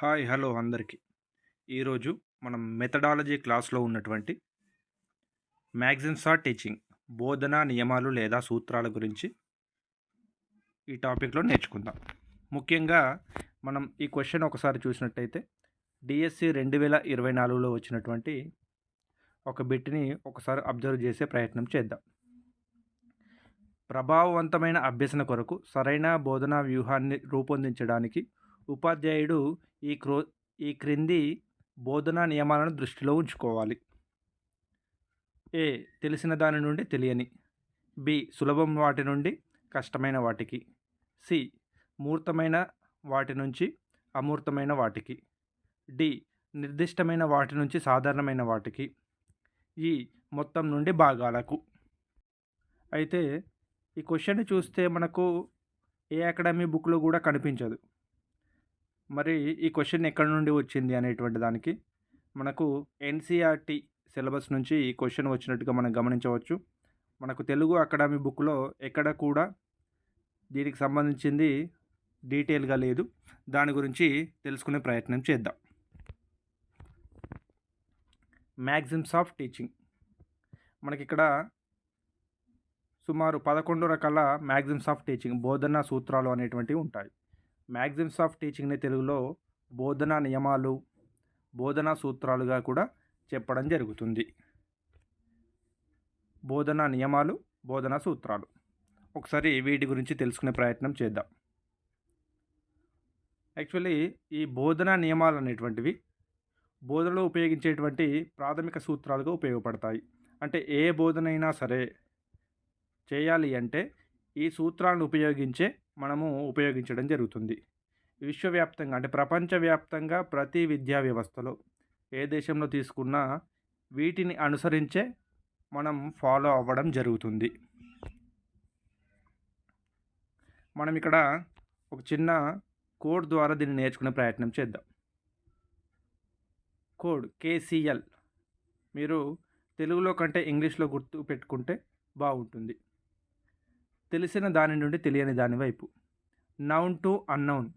Hi hello అందరికీ. ఈరోజు మనం మెథడాలజీ క్లాస్లో ఉన్నటువంటి మ్యాగ్జిన్స్ ఆర్ టీచింగ్ బోధనా నియమాలు లేదా సూత్రాల గురించి ఈ టాపిక్లో నేర్చుకుందాం. ముఖ్యంగా మనం ఈ క్వశ్చన్ ఒకసారి చూసినట్టయితే డిఎస్సి రెండు వేల ఇరవై నాలుగులో వచ్చినటువంటి ఒక బిట్ని ఒకసారి అబ్జర్వ్ చేసే ప్రయత్నం చేద్దాం. ప్రభావవంతమైన అభ్యసన కొరకు సరైన బోధనా వ్యూహాన్ని రూపొందించడానికి ఉపాధ్యాయుడు ఈ క్రో ఈ క్రింది బోధనా నియమాలను దృష్టిలో ఉంచుకోవాలి. ఏ తెలిసిన దాని నుండి తెలియని. బి సులభం వాటి నుండి కష్టమైన వాటికి. సి మూర్తమైన వాటి నుంచి అమూర్తమైన వాటికి. డి నిర్దిష్టమైన వాటి నుంచి సాధారణమైన వాటికి. ఈ మొత్తం నుండి భాగాలకు. అయితే ఈ క్వశ్చన్ చూస్తే మనకు ఏ అకాడమీ బుక్లో కూడా కనిపించదు. మరి ఈ క్వశ్చన్ ఎక్కడి నుండి వచ్చింది అనేటువంటి దానికి? మనకు ఎన్సీఆర్టీ సిలబస్ నుంచి ఈ క్వశ్చన్ వచ్చినట్టుగా మనం గమనించవచ్చు. మనకు తెలుగు అకాడమీ బుక్లో ఎక్కడ కూడా దీనికి సంబంధించింది డీటెయిల్గా లేదు. దాని గురించి తెలుసుకునే ప్రయత్నం చేద్దాం. Maxims of teaching. మనకి ఇక్కడ సుమారు పదకొండు రకాల మ్యాగ్జిమ్స్ ఆఫ్ టీచింగ్ బోధనా సూత్రాలు అనేటువంటివి ఉంటాయి. మ్యాగ్జిమ్స్ ఆఫ్ టీచింగ్ని తెలుగులో బోధనా నియమాలు బోధనా సూత్రాలుగా కూడా చెప్పడం జరుగుతుంది. బోధనా నియమాలు బోధనా సూత్రాలు. ఒకసారి వీటి గురించి తెలుసుకునే ప్రయత్నం చేద్దాం. యాక్చువల్లీ ఈ బోధనా నియమాలు అనేటువంటివి బోధనలో ఉపయోగించేటువంటి ప్రాథమిక సూత్రాలుగా ఉపయోగపడతాయి. అంటే ఏ బోధనైనా సరే చేయాలి అంటే ఈ సూత్రాలను ఉపయోగించే మనము ఉపయోగించడం జరుగుతుంది. విశ్వవ్యాప్తంగా అంటే ప్రపంచవ్యాప్తంగా ప్రతి విద్యా వ్యవస్థలో ఏ దేశంలో తీసుకున్నా వీటిని అనుసరించే మనం ఫాలో అవ్వడం జరుగుతుంది. మనం ఇక్కడ ఒక చిన్న కోడ్ ద్వారా దీన్ని నేర్చుకునే ప్రయత్నం చేద్దాం. Code KCL. మీరు తెలుగులో కంటే ఇంగ్లీష్లో గుర్తు పెట్టుకుంటే బాగుంటుంది. తెలిసిన దాని నుండి తెలియని దాని వైపు. Known to unknown.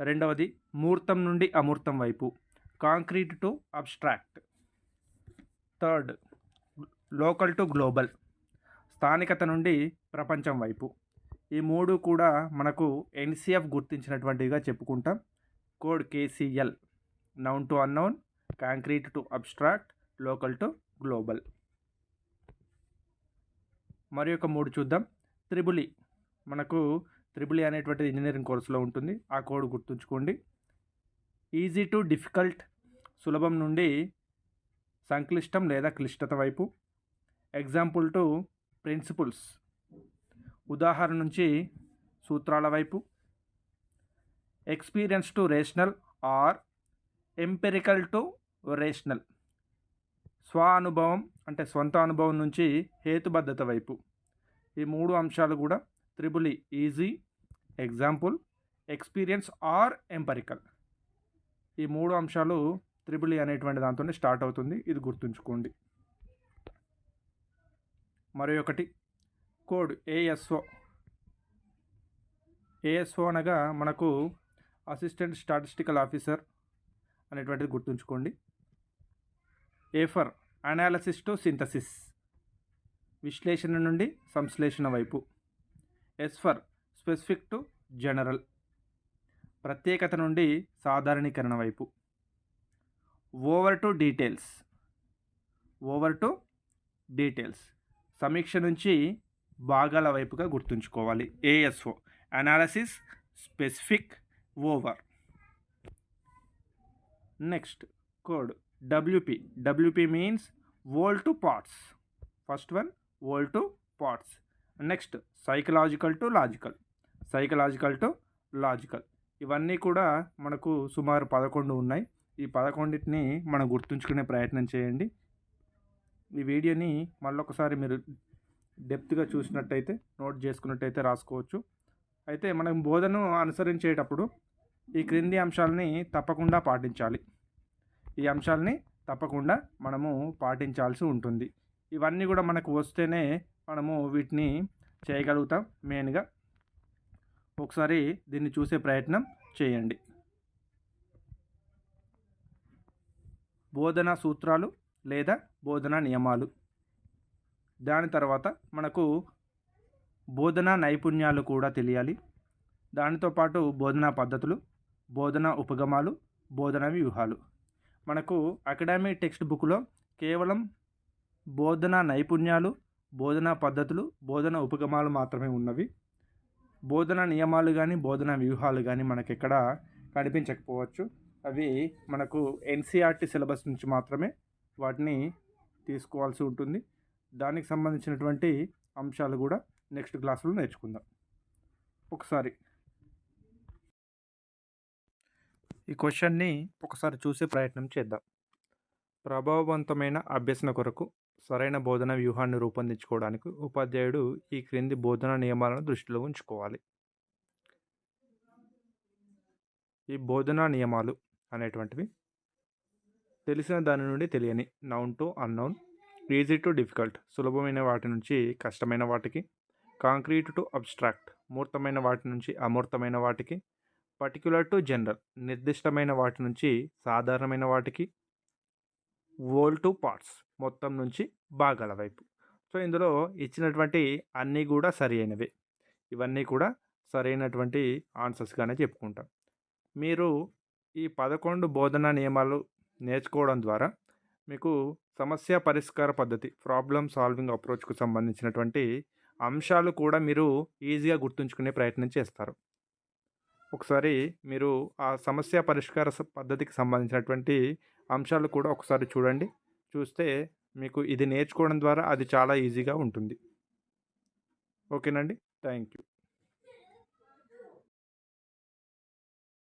రెండవది మూర్తం నుండి అమూర్తం వైపు. Concrete to abstract. Third local to global. స్థానికత నుండి ప్రపంచం వైపు. ఈ మూడు కూడా మనకు ఎన్సిఎఫ్ గుర్తించినటువంటివిగా చెప్పుకుంటాం. Code KCL. Known to unknown concrete to abstract local to global. మరి ఒక మూడు చూద్దాం. త్రిబులి. మనకు త్రిబులి అనేటువంటిది ఇంజనీరింగ్ కోర్సులో ఉంటుంది. ఆ కోడ్ గుర్తుంచుకోండి. ఈజీ టు డిఫికల్ట్ సులభం నుండి సంక్లిష్టం లేదా క్లిష్టత వైపు. Example to principles. ఉదాహరణ నుంచి సూత్రాల వైపు. Experience to rational or empirical to rational. స్వ అనుభవం అంటే సొంత అనుభవం నుంచి హేతుబద్ధత వైపు. ఈ మూడు అంశాలు కూడా triple easy example experience or empirical. ఈ మూడు అంశాలు త్రిబుల్ అనేటువంటి దాంతోనే స్టార్ట్ అవుతుంది. ఇది గుర్తుంచుకోండి. మరి ఒకటి కోడ్ ఏఎస్ఓ. ఏఎస్ఓ అనగా మనకు అసిస్టెంట్ స్టాటిస్టికల్ ఆఫీసర్ అనేటువంటిది గుర్తుంచుకోండి. A for analysis to synthesis విశ్లేషణ నుండి సంశ్లేషణ వైపు. S for specific to general ప్రత్యేకత నుండి సాధారణీకరణ వైపు. Over to details over to details సమీక్ష నుంచి భాగాల వైపుగా గుర్తుంచుకోవాలి. ASO analysis specific over next code WP WP means whole to parts first one whole to parts next psychological to logical psychological to logical ఇవన్నీ కూడా మనకు సుమారు పదకొండు ఉన్నాయి. ఈ పదకొండింటిని మనం గుర్తుంచుకునే ప్రయత్నం చేయండి. ఈ వీడియోని మళ్ళొకసారి మీరు డెప్త్గా చూసినట్టయితే నోట్ చేసుకున్నట్టయితే రాసుకోవచ్చు. అయితే మనం బోధను అనుసరించేటప్పుడు ఈ క్రింది అంశాలని తప్పకుండా పాటించాలి. ఈ అంశాలని తప్పకుండా మనము పాటించాల్సి ఉంటుంది. ఇవన్నీ కూడా మనకు వస్తేనే మనము వీటిని చేయగలుగుతాం మెయిన్గా. ఒకసారి దీన్ని చూసే ప్రయత్నం చేయండి. బోధనా సూత్రాలు లేదా బోధనా నియమాలు. దాని తర్వాత మనకు బోధనా నైపుణ్యాలు కూడా తెలియాలి. దానితో పాటు బోధనా పద్ధతులు బోధనా ఉపగమాలు బోధనా వ్యూహాలు. మనకు అకాడమీ టెక్స్ట్ బుక్లో కేవలం బోధనా నైపుణ్యాలు బోధనా పద్ధతులు బోధన ఉపగమాలు మాత్రమే ఉన్నవి. బోధన నియమాలు కానీ బోధన వ్యూహాలు కానీ మనకి ఎక్కడ కనిపించకపోవచ్చు. అవి మనకు ఎన్సీఆర్టీ సిలబస్ నుంచి మాత్రమే వాటిని తీసుకోవాల్సి ఉంటుంది. దానికి సంబంధించినటువంటి అంశాలు కూడా నెక్స్ట్ క్లాసులో నేర్చుకుందాం. ఒకసారి ఈ క్వశ్చన్ని ఒకసారి చూసే ప్రయత్నం చేద్దాం. ప్రభావవంతమైన అభ్యసన కొరకు సరైన బోధన వ్యూహాన్ని రూపొందించుకోవడానికి ఉపాధ్యాయుడు ఈ క్రింది బోధన నియమాలను దృష్టిలో ఉంచుకోవాలి. ఈ బోధనా నియమాలు అనేటువంటివి తెలిసిన దాని నుండి తెలియని known to unknown easy to difficult సులభమైన వాటి నుంచి కష్టమైన వాటికి కాంక్రీట్ టు అబ్స్ట్రాక్ట్ మూర్తమైన వాటి నుంచి అమూర్తమైన వాటికి పర్టిక్యులర్ టు జనరల్ నిర్దిష్టమైన వాటి నుంచి సాధారణమైన వాటికి వోల్ టు పార్ట్స్ మొత్తం నుంచి భాగాల వైపు. సో ఇందులో ఇచ్చినటువంటి అన్నీ కూడా సరి అయినవే ఇవన్నీ కూడా సరైనటువంటి ఆన్సర్స్గానే చెప్పుకుంటాం. మీరు ఈ పదకొండు బోధనా నియమాలు నేర్చుకోవడం ద్వారా మీకు సమస్య పరిష్కార పద్ధతి ప్రాబ్లమ్ సాల్వింగ్ అప్రోచ్కు సంబంధించినటువంటి అంశాలు కూడా మీరు ఈజీగా గుర్తుంచుకునే ప్రయత్నం చేస్తారు. ఒకసారి మీరు ఆ సమస్య పరిష్కార పద్ధతికి సంబంధించినటువంటి అంశాలు కూడా ఒకసారి చూడండి. చూస్తే మీకు ఇది నేర్చుకోవడం ద్వారా అది చాలా ఈజీగా ఉంటుంది. ఓకేనండి? Thank you